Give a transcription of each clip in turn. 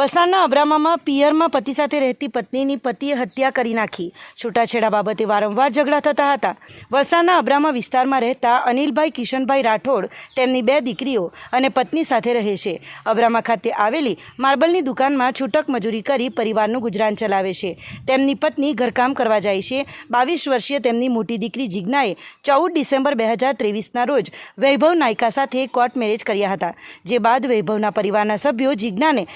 વલસાડના અબ્રામામાં પિયરમાં પતિ સાથે રહેતી પત્નીની પતિએ હત્યા કરી નાખી. છૂટાછેડા બાબતે વારંવાર ઝઘડા થતા હતા. વલસાડના અબ્રામા વિસ્તારમાં રહેતા અનિલભાઈ કિશનભાઈ રાઠોડ તેમની બે દીકરીઓ અને પત્ની સાથે રહે છે. અબ્રામા ખાતે આવેલી માર્બલની દુકાનમાં છૂટક મજૂરી કરી પરિવારનું ગુજરાન ચલાવે છે. તેમની પત્ની ઘરકામ કરવા જાય છે. બાવીસ વર્ષીય તેમની મોટી દીકરી જિજ્ઞાએ ચૌદ ડિસેમ્બર બે હજાર ત્રેવીસના રોજ વૈભવ નાયકા સાથે કોર્ટ મેરેજ કર્યા હતા. જે બાદ વૈભવના પરિવારના સભ્યો જિજ્ઞાને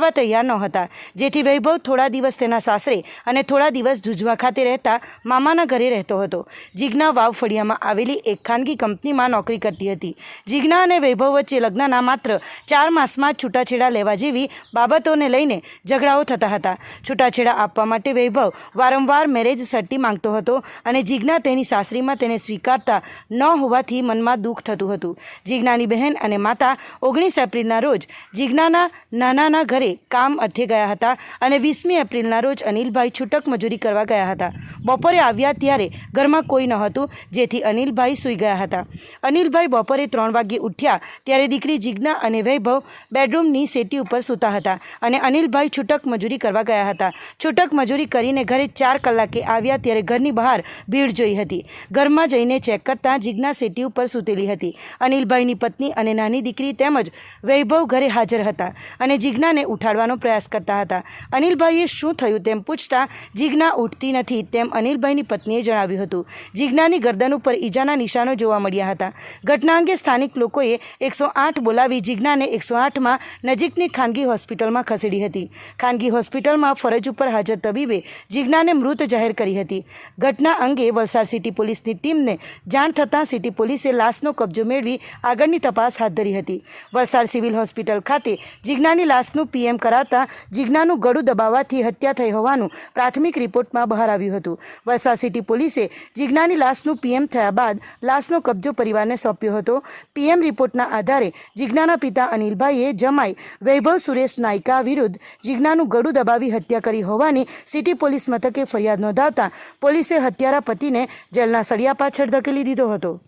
સ્વીકારવા તૈયાર ન હતા જેથી વૈભવ થોડા દિવસ તેના સાસરે અને થોડા દિવસ જુજવા ખાતે રહેતા મામાના ઘરે રહેતો હતો. જિજ્ઞા વાવ ફળિયામાં આવેલી એક ખાનગી કંપનીમાં નોકરી કરતી હતી. જીજ્ઞા અને વૈભવ વચ્ચે લગ્નના માત્ર ચાર માસમાં છૂટાછેડા લેવા જેવી બાબતોને લઈને ઝઘડાઓ થતા હતા. છૂટાછેડા આપવા માટે વૈભવ વારંવાર મેરેજ સટ્ટી માંગતો હતો અને જીજ્ઞા તેની સાસરીમાં તેને સ્વીકારતા ન હોવાથી મનમાં દુઃખ થતું હતું. જિજ્ઞાની બહેન અને માતા ઓગણીસ એપ્રિલના રોજ જિજ્ઞાના નાનાના ઘરે કામ અર્થે ગયા હતા અને વીસમી એપ્રિલના રોજ અનિલભાઈ છૂટક મજૂરી કરવા ગયા હતા. બપોરે આવ્યા ત્યારે ઘરમાં કોઈ ન હતું, જેથી અનિલભાઈ સૂઈ ગયા હતા. અનિલભાઈ બપોરે ત્રણ વાગ્યે ઉઠ્યા ત્યારે દીકરી જિજ્ઞા અને વૈભવ બેડરૂમની સેટી ઉપર સૂતા હતા અને અનિલભાઈ છૂટક મજૂરી કરવા ગયા હતા. છૂટક મજૂરી કરીને ઘરે ચાર કલાકે આવ્યા ત્યારે ઘરની બહાર ભીડ જોઈ હતી. ઘરમાં જઈને ચેક કરતા જિજ્ઞા સેટી ઉપર સૂતેલી હતી. અનિલભાઈની પત્ની અને નાની દીકરી તેમજ વૈભવ ઘરે હાજર હતા અને જિજ્ઞાને ઉઠાડવાનો પ્રયાસ કરતા હતા. અનિલભાઈએ શું થયું તેમ પૂછતા જિજ્ઞા ઉઠતી નથી તેમ અનિલભાઈની પત્નીએ જણાવ્યું હતું. જિજ્ઞાની ગરદન ઉપર ઈજાના નિશાનો જોવા મળ્યા હતા. ઘટના અંગે સ્થાનિક લોકોએ એકસો આઠ બોલાવી જિજ્ઞાને એકસો આઠમાં નજીકની ખાનગી હોસ્પિટલમાં ખસેડી હતી. ખાનગી હોસ્પિટલમાં ફરજ ઉપર હાજર તબીબે જીજ્ઞાને મૃત જાહેર કરી હતી. ઘટના અંગે વલસાડ સિટી પોલીસની ટીમને જાણ થતાં સિટી પોલીસે લાશનો કબજો મેળવી આગળની તપાસ હાથ ધરી હતી. વલસાડ સિવિલ હોસ્પિટલ ખાતે જિજ્ઞાની લાશનું પીએમ કરાતા જિજ્ઞાનું ગળું દબાવવાથી હત્યા થઈ હોવાનું પ્રાથમિક રિપોર્ટમાં બહાર આવ્યું હતું. વલસાડ સિટી પોલીસે જિજ્ઞાની લાશનું પીએમ થયા બાદ લાશનો કબજો પરિવારને સોંપ્યો હતો. પીએમ રિપોર્ટના આધારે જિજ્ઞાના પિતા અનિલભાઈએ જમાઈ વૈભવ સુરેશ નાયકા વિરુદ્ધ જિજ્ઞાનું ગળું દબાવી હત્યા કરી હોવાની સિટી પોલીસ મથકે ફરિયાદ નોંધાવતા પોલીસે હત્યારા પતિને જેલના સળિયા પાછળ ધકેલી દીધો હતો.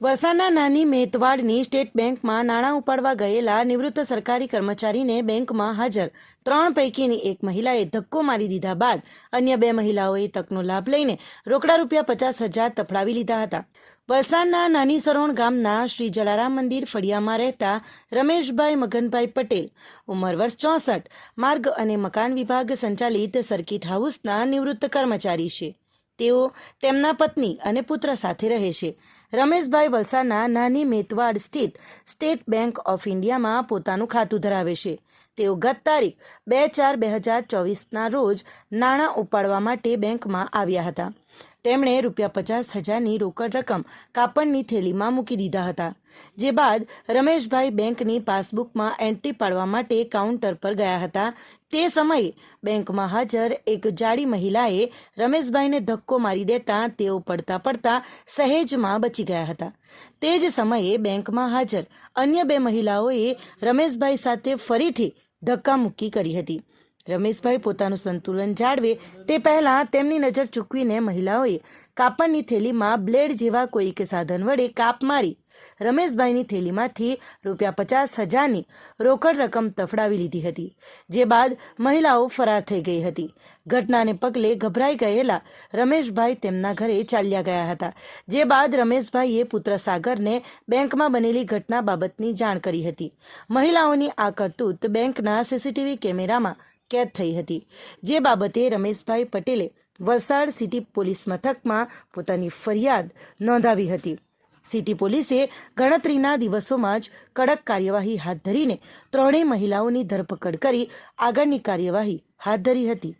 વલસાડના નાની મેતવાડની સ્ટેટ બેંકમાં નાણાં ઉપાડવા ગયેલા નિવૃત્ત સરકારી કર્મચારીને બેંકમાં હાજર. ત્રણ પૈકીની એક મહિલાએ ધક્કો મારી દીધા બાદ અન્ય બે મહિલાઓએ તકનો લાભ લઈને રોકડા રૂપિયા પચાસ હજાર તફડાવી લીધા હતા. વલસાડના નાની સરોણ ગામના શ્રી જલારામ મંદિર ફળિયામાં રહેતા રમેશભાઈ મગનભાઈ પટેલ, ઉંમર વર્ષ ચોસઠ, માર્ગ અને મકાન વિભાગ સંચાલિત સર્કિટ હાઉસના નિવૃત્ત કર્મચારી છે. તેઓ તેમના પત્ની અને પુત્ર સાથે રહે છે. રમેશભાઈ વલસાડના નાની મેતવાડ સ્થિત સ્ટેટ બેંક ઓફ ઇન્ડિયામાં પોતાનું ખાતું ધરાવે છે. તેઓ ગત તારીખ બે ચાર બે હજાર ચોવીસના રોજ નાણાં ઉપાડવા માટે બેંકમાં આવ્યા હતા. તેમણે રૂપિયા પચાસ હજારની રોકડ રકમ કાપડની થેલીમાં મૂકી દીધા હતા, જે બાદ રમેશભાઈ બેંકની પાસબુકમાં એન્ટ્રી પાડવા માટે કાઉન્ટર પર ગયા હતા. તે સમયે બેંકમાં હાજર એક જાડી મહિલાએ રમેશભાઈને ધક્કો મારી દેતા તેઓ પડતા પડતા સહેજમાં બચી ગયા હતા. તે જ સમયે બેંકમાં હાજર અન્ય બે મહિલાઓએ રમેશભાઈ સાથે ફરીથી ધક્કામુક્કી કરી હતી. રમેશભાઈ પોતાનું સંતુલન જાળવે તે પહેલા તેમની નજર ચૂકવીને મહિલાઓએ કાપડની થેલીમાં બ્લેડ જેવા કોઈક સાધન વડે કાપ મારી રમેશભાઈની થેલીમાંથી રૂપિયા પચાસ હજારની રોકડ રકમ તફડાવી લીધી હતી, જે બાદ મહિલાઓ ફરાર થઈ ગઈ હતી. ઘટનાને પગલે ગભરાઈ ગયેલા રમેશભાઈ તેમના ઘરે ચાલ્યા ગયા હતા, જે બાદ રમેશભાઈએ પુત્ર સાગરને બેંકમાં બનેલી ઘટના બાબતની જાણ કરી હતી. મહિલાઓની આ કરતૂત બેંકના સીસીટીવી કેમેરામાં કેદ થઈ હતી. જે બાબતે રમેશભાઈ પટેલે વલસાડ સિટી પોલીસ મથકમાં પોતાની ફરિયાદ નોંધાવી હતી. સિટી પોલીસે ગણતરીના દિવસોમાં જ કડક કાર્યવાહી હાથ ધરીને ત્રણેય મહિલાઓની ધરપકડ કરી આગળની કાર્યવાહી હાથ ધરી હતી.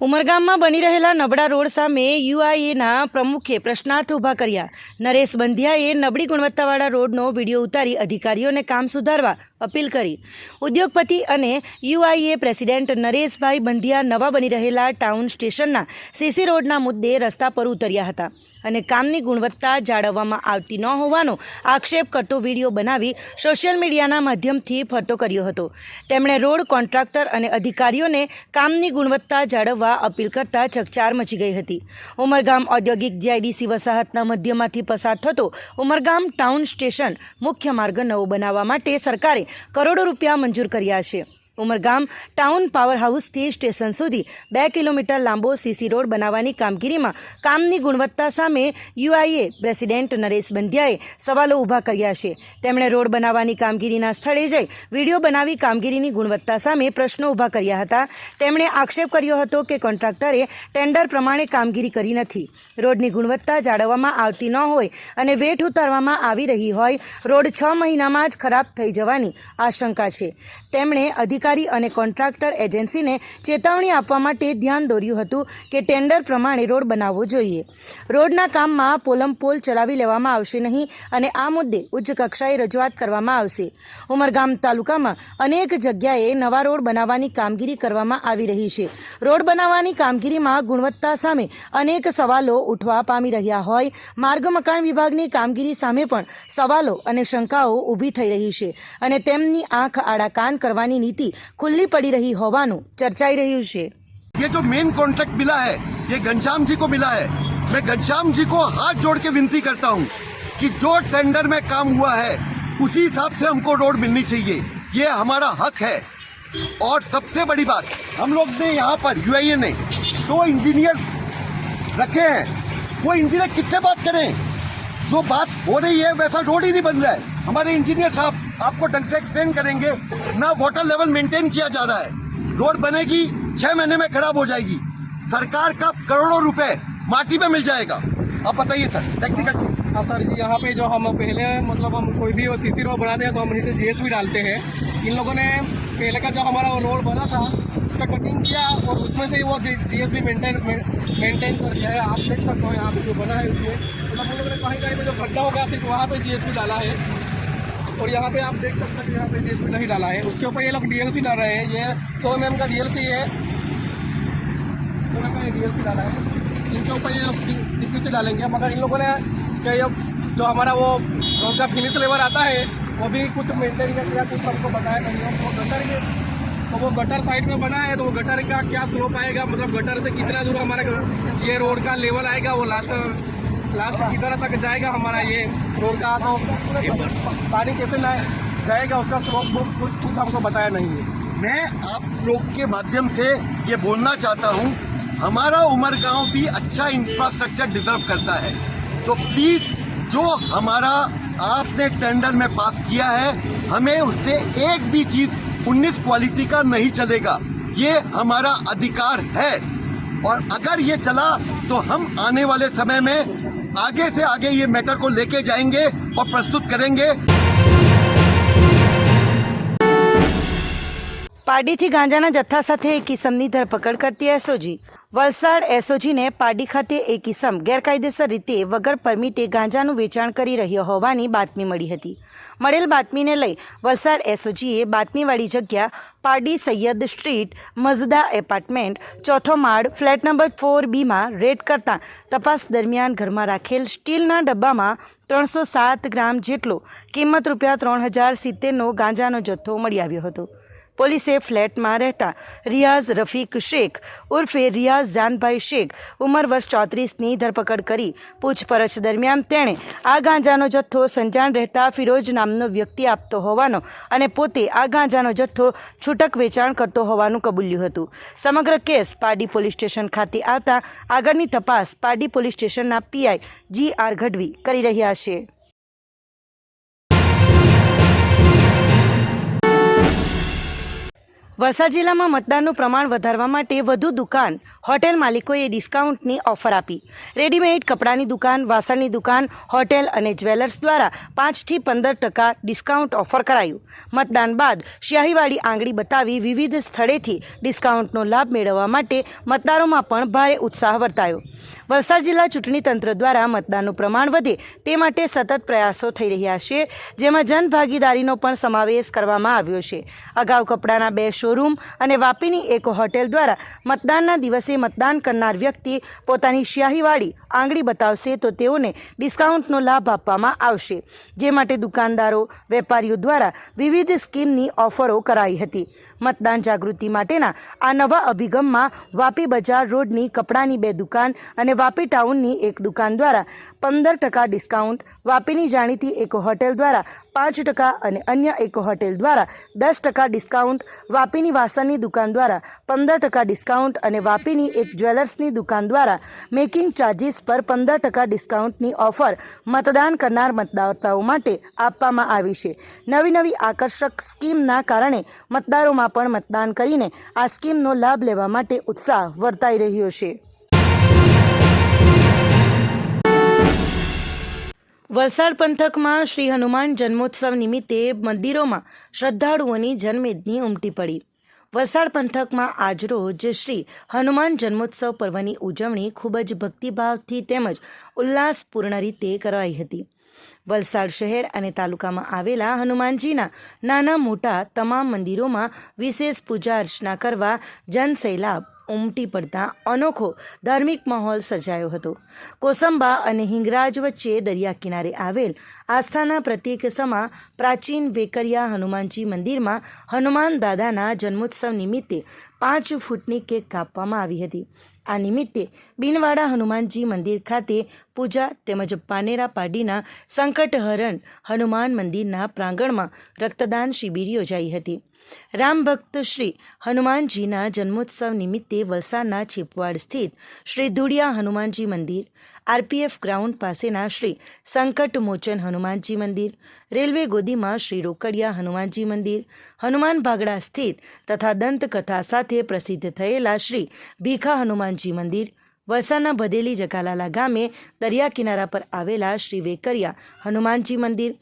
ઉમરગામમાં બની રહેલા નબળા રોડ સામે યુઆઈએના પ્રમુખે પ્રશ્નાર્થ ઊભા કર્યા. નરેશ બંધિયાએ નબળી ગુણવત્તાવાળા રોડનો વીડિયો ઉતારી અધિકારીઓને કામ સુધારવા અપીલ કરી. ઉદ્યોગપતિ અને યુઆઈએ પ્રેસિડેન્ટ નરેશભાઈ બંધિયા નવા બની રહેલા ટાઉન સ્ટેશનના સીસી રોડના મુદ્દે રસ્તા પર ઉતર્યા હતા અને કામની ગુણવત્તા જાળવવામાં આવતી ન હોવાનો આક્ષેપ કરતો વીડિયો બનાવી સોશિયલ મીડિયાના માધ્યમથી ફરતો કર્યો હતો. તેમણે રોડ કોન્ટ્રાક્ટર અને અધિકારીઓને કામની ગુણવત્તા જાળવવા અપીલ કરતા ચકચાર મચી ગઈ હતી. ઉમરગામ ઔદ્યોગિક જીઆઈડીસી વસાહતના મધ્યમાંથી પસાર થતો ઉમરગામ ટાઉન સ્ટેશન મુખ્ય માર્ગ નવો બનાવવા માટે સરકારે કરોડો રૂપિયા મંજૂર કર્યા છે. ઉમરગામ ટાઉન પાવર હાઉસથી સ્ટેશન સુધી બે કિલોમીટર લાંબો સીસી રોડ બનાવવાની કામગીરીમાં કામની ગુણવત્તા સામે યુઆઈએ પ્રેસિડેન્ટ નરેશ બંધ્યાએ સવાલો ઊભા કર્યા છે. તેમણે રોડ બનાવવાની કામગીરીના સ્થળે જઈ વીડિયો બનાવી કામગીરીની ગુણવત્તા સામે પ્રશ્નો ઊભા કર્યા હતા. તેમણે આક્ષેપ કર્યો હતો કે કોન્ટ્રાક્ટરે ટેન્ડર પ્રમાણે કામગીરી કરી નથી. રોડની ગુણવત્તા જાળવવામાં આવતી ન હોય અને વેઠ ઉતારવામાં આવી રહી હોય, રોડ છ મહિનામાં જ ખરાબ થઈ જવાની આશંકા છે. તેમણે અધિકારી અને કોન્ટ્રાક્ટર એજન્સીને ચેતવણી આપવા માટે ધ્યાન દોર્યું હતું કે ટેન્ડર પ્રમાણે રોડ બનાવવો જોઈએ. રોડના કામમાં પોલમ પોલ ચલાવી લેવામાં આવશે નહીં અને આ મુદ્દે ઉચ્ચ કક્ષાએ રજૂઆત કરવામાં આવશે. ઉમરગામ તાલુકામાં અનેક જગ્યાએ નવા રોડ બનાવવાની કામગીરી કરવામાં આવી રહી છે. રોડ બનાવવાની કામગીરીમાં ગુણવત્તા સામે અનેક સવાલો ઉઠવા પામી રહ્યા હોય. માર્ગ મકાન વિભાગની કામગીરી સામે પણ સવાલો અને શંકાઓ ઊભી થઈ રહી છે અને તેમની આંખ આડા કાન કરવાની નીતિ ખુલ્લી પડી રહી હોવાનું ચર્ચાઈ રહ્યું છે ये जो मेन कॉन्ट्रैक्ट मिला है ये घनश्याम जी को मिला है मैं घनश्याम जी को हाथ जोड़ के विनती करता हूँ कि जो टेंडर में काम हुआ है उसी हिसाब से हमको रोड मिलनी चाहिए ये हमारा हक है और सबसे बड़ी बात हम लोग ने यहाँ पर यूआईए ने दो इंजीनियर रखे हैं वो इंजीनियर किससे बात करें जो बात हो रही है वैसा रोड ही नहीं बन रहा है हमारे इंजीनियर साहब आपको ढंग से एक्सप्लेन करेंगे। ना वाटर लेवल मेंटेन किया जा रहा है। रोड बनेगी, छह महीने में खराब हो जाएगी। सरकार का करोड़ों रुपए माटी में मिल जाएगा। आप बताइए सर टेक्निकल चीज़ हाँ सर जी, यहाँ पे जो हम पहले मतलब हम कोई भी सी सी रोड बनाते हैं तो हम नीचे जीएसबी डालते हैं। इन लोगों ने पहले का जो हमारा रोड बना था, उसका कटिंग किया और उसमें से वो जीएसबी मेंटेन मेंटेन कर दिया है। आप देख सकते हो यहाँ पे जो बना है उसमें। मतलब हम लोगों ने कहीं कहीं पे जो खड्डा होगा, सिर्फ़ वहाँ पे जीएसबी डाला है। और यहाँ पे आप देख सकते हो यहाँ पे जीएसबी नहीं डाला है। उसके ऊपर ये लोग डीएलसी डाल रहे हैं। ये सौ एम का डीएलसी है। सौ एम का डीएलसी डाला है। इनके ऊपर ये लोग डीपीसी डालेंगे। मगर इन लोगों ने क्या ये जो हमारा वो उनका फिनिश लेवल आता है, वो भी कुछ मेंटेन का किया, कुछ हमको बताया नहीं। वो गटर के तो वो गटर साइड में बना है तो वो गटर का क्या स्लोप आएगा? मतलब गटर से कितना दूर हमारा ये रोड का लेवल आएगा? वो लास्ट लास्ट किधर तक जाएगा हमारा ये रोड का? तो पानी कैसे लाए? जाएगा उसका कुछ कुछ हमको बताया नहीं है। मैं आप लोग के माध्यम से ये बोलना चाहता हूँ, हमारा उमर गाँव भी अच्छा इंफ्रास्ट्रक्चर डिजर्व करता है। तो प्लीज़ जो हमारा आपने टेंडर में पास किया है, हमें उससे एक भी चीज़ 19 क्वालिटी का नहीं चलेगा। ये हमारा अधिकार है। और अगर ये चला तो हम आने वाले समय में आगे से आगे ये मैटर को लेके जाएंगे और प्रस्तुत करेंगे પાડીથી ગાંજાના જથ્થા સાથે એક કિસમની ધરપકડ કરતી એસઓજી વલસાડ એસઓજીને પાડી ખાતે એક કિસમ ગેરકાયદેસર રીતે વગર પરમિટે ગાંજાનું વેચાણ કરી રહ્યો હોવાની બાતમી મળી હતી. મળેલ બાતમીને લઈ વલસાડ એસઓજીએ બાતમીવાળી જગ્યા પાડી સૈયદ સ્ટ્રીટ, મઝદા એપાર્ટમેન્ટ, ચોથો માળ, ફ્લેટ નંબર ફોર બીમાં રેડ કરતાં તપાસ દરમિયાન ઘરમાં રાખેલ સ્ટીલના ડબ્બામાં ત્રણસો સાત ગ્રામ જેટલો કિંમત રૂપિયા ત્રણ હજાર સિત્તેરનો ગાંજાનો જથ્થો મળી આવ્યો હતો. પોલીસે ફ્લેટમાં રહેતા રિયાઝ રફીક શેખ ઉર્ફે રિયાઝ જાનભાઈ શેખ ઉંમર વર્ષ ચોત્રીસની ધરપકડ કરી પૂછપરછ દરમિયાન તેણે આ ગાંજાનો જથ્થો સંજાણ રહેતા ફિરોજ નામનો વ્યક્તિ આપતો હોવાનો અને પોતે આ ગાંજાનો જથ્થો છૂટક વેચાણ કરતો હોવાનું કબૂલ્યું હતું. સમગ્ર કેસ પારડી પોલીસ સ્ટેશન ખાતે આવતા આગળની તપાસ પારડી પોલીસ સ્ટેશનના પીઆઈ જી આર ગઢવી કરી રહ્યા છે. વલસાડ જિલ્લામાં મતદાનનું પ્રમાણ વધારવા માટે વધુ દુકાન હોટેલ માલિકોએ ડિસ્કાઉન્ટની ઓફર આપી. રેડીમેડ કપડાની દુકાન, વાસણની દુકાન, હોટેલ અને જ્વેલર્સ દ્વારા પાંચથી પંદર ટકા ડિસ્કાઉન્ટ ઓફર કરાયું. મતદાન બાદ સ્યાહીવાળી આંગળી બતાવી વિવિધ સ્થળેથી ડિસ્કાઉન્ટનો લાભ મેળવવા માટે મતદારોમાં પણ ભારે ઉત્સાહ વર્તાયો. વલસાડ જિલ્લા ચૂંટણી તંત્ર દ્વારા મતદાનનું પ્રમાણ વધે તે માટે સતત પ્રયાસો થઈ રહ્યા છે, જેમાં જનભાગીદારીનો પણ સમાવેશ કરવામાં આવ્યો છે. અગાઉ કપડાના બે શોરૂમ અને વાપીની એક હોટેલ દ્વારા મતદાનના દિવસે મતદાન કરનાર વ્યક્તિ પોતાની સ્યાહીવાળી આંગળી બતાવશે તો તેઓને ડિસ્કાઉન્ટનો લાભ આપવામાં આવશે. જે માટે દુકાનદારો, વેપારીઓ દ્વારા વિવિધ સ્કીમની ઓફરો કરાઈ હતી. મતદાન જાગૃતિ માટેના આ નવા અભિગમમાં વાપી બજાર રોડની કપડાની બે દુકાન અને વાપી ટાઉનની એક દુકાન દ્વારા પંદર ટકા ડિસ્કાઉન્ટ, વાપીની જાણીતી એક હોટેલ દ્વારા પાંચ ટકા અને અન્ય એક હોટેલ દ્વારા દસ ટકા ડિસ્કાઉન્ટ, વાપીની વાસણની દુકાન દ્વારા પંદર ટકા ડિસ્કાઉન્ટ અને વાપીની એક જ્વેલર્સની દુકાન દ્વારા મેકિંગ ચાર્જીસ પર પંદર ટકા ડિસ્કાઉન્ટની ઓફર મતદાન કરનાર મતદાતાઓ માટે આપવામાં આવી છે. નવી નવી આકર્ષક સ્કીમના કારણે મતદારોમાં પણ મતદાન કરીને આ સ્કીમનો લાભ લેવા માટે ઉત્સાહ વર્તાઈ રહ્યો છે. વલસાડ પંથકમાં શ્રી હનુમાન જન્મોત્સવ નિમિત્તે મંદિરોમાં શ્રદ્ધાળુઓની જનમેદની ઉમટી પડી. વલસાડ પંથકમાં આજરોજ શ્રી હનુમાન જન્મોત્સવ પર્વની ઉજવણી ખૂબ જ ભક્તિભાવથી તેમજ ઉલ્લાસપૂર્ણ રીતે કરાઈ હતી. વલસાડ શહેર અને તાલુકામાં આવેલા હનુમાનજીના નાના મોટા તમામ મંદિરોમાં વિશેષ પૂજા અર્ચના કરવા જનસૈલાબ ઉમટી પડતા અનોખો ધાર્મિક માહોલ સર્જાયો હતો. કોસંબા અને હિંગરાજ વચ્ચે દરિયા કિનારે આવેલ આસ્થાના પ્રતીક સમા પ્રાચીન વેકરિયા હનુમાનજી મંદિરમાં હનુમાન દાદાના જન્મોત્સવ નિમિત્તે પાંચ ફૂટની કેક કાપવામાં આવી હતી. આ નિમિત્તે બિનવાડા હનુમાનજી મંદિર ખાતે પૂજા તેમજ પાનેરા પાડીના સંકટહરણ હનુમાન મંદિરના પ્રાંગણમાં રક્તદાન શિબિર યોજાઈ હતી. રામ ભક્ત શ્રી હનુમાનજીના જન્મોત્સવ નિમિત્તે વલસાડના છીપવાડ સ્થિત શ્રી ધુડિયા હનુમાનજી મંદિર, આરપીએફ ગ્રાઉન્ડ પાસેના શ્રી સંકટ મોચન હનુમાનજી મંદિર, રેલવે ગોદીમાં શ્રી રોકડિયા હનુમાનજી મંદિર, હનુમાન ભાગડા સ્થિત તથા દંતકથા સાથે પ્રસિદ્ધ થયેલા શ્રી ભીખા હનુમાનજી મંદિર વલસાડના ભદેલી જકાલાલા ગામે દરિયા કિનારા પર આવેલા શ્રી વેકરિયા હનુમાનજી મંદિર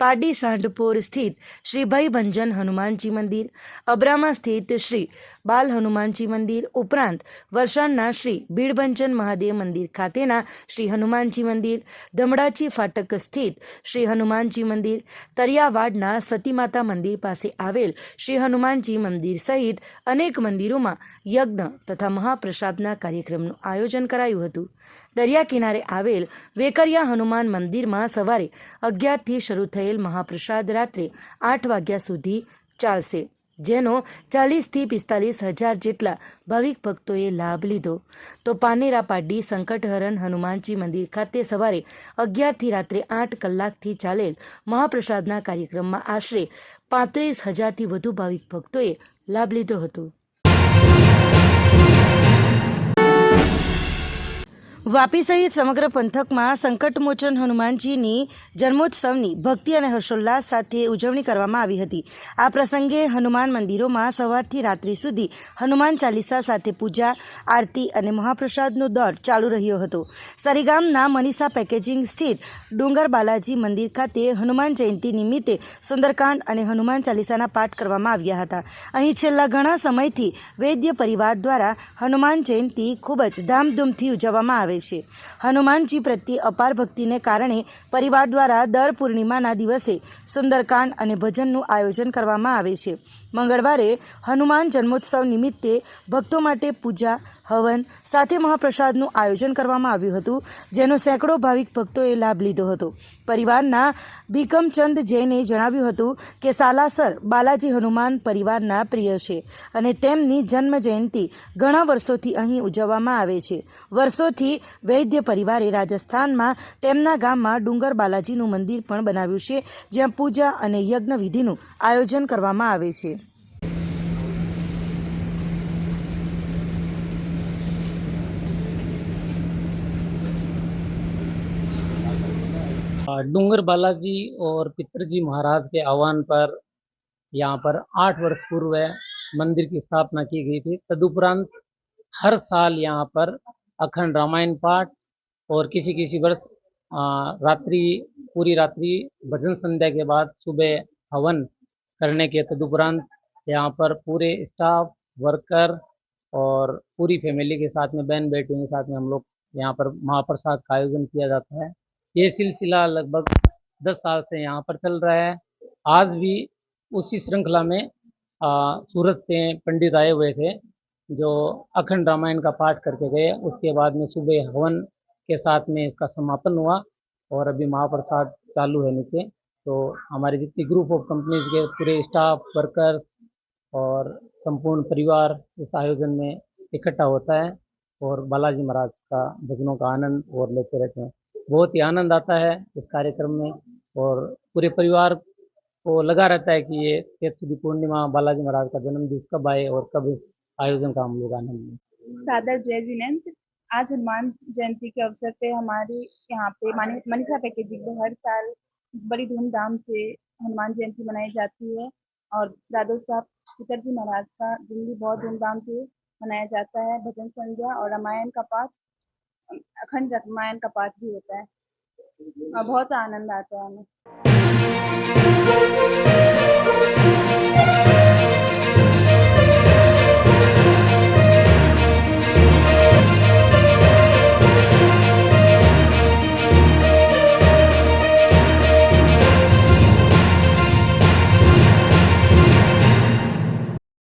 પાડી સાંઢપોર સ્થિત શ્રી ભંજન હનુમાનજી મંદિર, અબ્રામા સ્થિત શ્રી બાલ હનુમાનજી મંદિર, ઉપરાંત વરસાડના શ્રી ભીડભંજન મહાદેવ મંદિર ખાતેના શ્રી હનુમાનજી મંદિર, ધમડાચી ફાટક સ્થિત શ્રી હનુમાનજી મંદિર, તરિયાવાડના સતીમાતા મંદિર પાસે આવેલ શ્રી હનુમાનજી મંદિર સહિત અનેક મંદિરોમાં યજ્ઞ તથા મહાપ્રસાદના કાર્યક્રમનું આયોજન કરાયું હતું. દરિયા કિનારે આવેલ વેકરિયા હનુમાન મંદિરમાં સવારે અગિયારથી શરૂ થયેલ મહાપ્રસાદ રાત્રે આઠ વાગ્યા સુધી ચાલશે, જેનો ચાલીસથી પિસ્તાલીસ હજાર જેટલા ભાવિક ભક્તોએ લાભ લીધો. તો પાનેરા પાડી સંકટહરણ હનુમાનજી મંદિર ખાતે સવારે અગિયારથી રાત્રે આઠ કલાકથી ચાલેલ મહાપ્રસાદના કાર્યક્રમમાં આશરે પાંત્રીસ હજારથી વધુ ભાવિક ભક્તોએ લાભ લીધો હતો. વાપી સહિત સમગ્ર પંથકમાં સંકટમોચન હનુમાનજીની જન્મોત્સવની ભક્તિ અને હર્ષોલ્લાસ સાથે ઉજવણી કરવામાં આવી હતી. આ પ્રસંગે હનુમાન મંદિરોમાં સવારથી રાત્રિ સુધી હનુમાન ચાલીસા સાથે પૂજા, આરતી અને મહાપ્રસાદનો દોર ચાલુ રહ્યો હતો. સરીગામના મનીષા પેકેજિંગ સ્થિત ડુંગર બાલાજી મંદિર ખાતે હનુમાન જયંતિ નિમિત્તે સુંદરકાંડ અને હનુમાન ચાલીસાના પાઠ કરવામાં આવ્યા હતા. અહીં છેલ્લા ઘણા સમયથી વૈદ્ય પરિવાર દ્વારા હનુમાન જયંતિ ખૂબ જ ધામધૂમથી ઉજવવામાં આવે છે. હનુમાનજી પ્રત્યે અપાર ભક્તિને કારણે પરિવાર દ્વારા દર પૂર્ણિમાના દિવસે સુંદરકાંડ અને ભજનનું આયોજન કરવામાં આવે છે. મંગળવારે હનુમાન જન્મોત્સવ નિમિત્તે ભક્તો માટે પૂજા, હવન સાથે મહાપ્રસાદનું આયોજન કરવામાં આવ્યું હતું, જેનો સેંકડો ભાવિક ભક્તોએ લાભ લીધો હતો. પરિવારના ભીકમચંદ જૈને જણાવ્યું હતું કે, સાલાસર બાલાજી હનુમાન પરિવારના પ્રિય છે અને તેમની જન્મ જયંતિ ઘણા વર્ષોથી અહીં ઉજવવામાં આવે છે. વર્ષોથી વૈદ્ય પરિવારે રાજસ્થાનમાં તેમના ગામમાં ડુંગર બાલાજીનું મંદિર પણ બનાવ્યું છે જ્યાં પૂજા અને યજ્ઞ વિધિનું આયોજન કરવામાં આવે છે डूंगर बालाजी और पितरजी महाराज के आह्वान पर यहाँ पर आठ वर्ष पूर्व मंदिर की स्थापना की गई थी तदुपरांत हर साल यहाँ पर अखंड रामायण पाठ और किसी किसी वर्ष रात्रि, पूरी रात्रि, भजन संध्या के बाद सुबह हवन करने के तदुपरांत यहाँ पर पूरे स्टाफ, वर्कर और पूरी फैमिली के साथ में बहन बेटियों के साथ में हम लोग यहाँ पर महाप्रसाद का आयोजन किया जाता है। ये सिलसिला लगभग दस साल से यहाँ पर चल रहा है। आज भी उसी श्रृंखला में सूरत से पंडित आए हुए थे। जो अखंड रामायण का पाठ करके गए, उसके बाद में सुबह हवन के साथ में इसका समापन हुआ और अभी महाप्रसाद चालू है नीचे। तो हमारे जितनी ग्रुप ऑफ़ कंपनीज़ के पूरे स्टाफ वर्कर और संपूर्ण परिवार इस आयोजन में इकट्ठा होता है और बालाजी महाराज का भजनों का आनंद और लेते रहते हैं। बहुत ही आनंद आता है इस कार्यक्रम में और पूरे परिवार को लगा रहता है कि ये तेरसुदी पूर्णिमा बालाजी महाराज का जन्म दिवस कब आए और कब इस आयोजन का हम लोग आनंद सादर जय जिनेंद्र आज हनुमान जयंती के अवसर पे हमारे यहाँ पे मनीषा पैकेजिंग में हर साल बड़ी धूमधाम से हनुमान जयंती मनाई जाती है और दादो साहब पितर जी महाराज का दिन भी बहुत धूमधाम से मनाया जाता है। भजन संध्या और रामायण का पाठ, अखंड रामायण का पाठ भी होता है। और बहुत आनंद आता है हमें।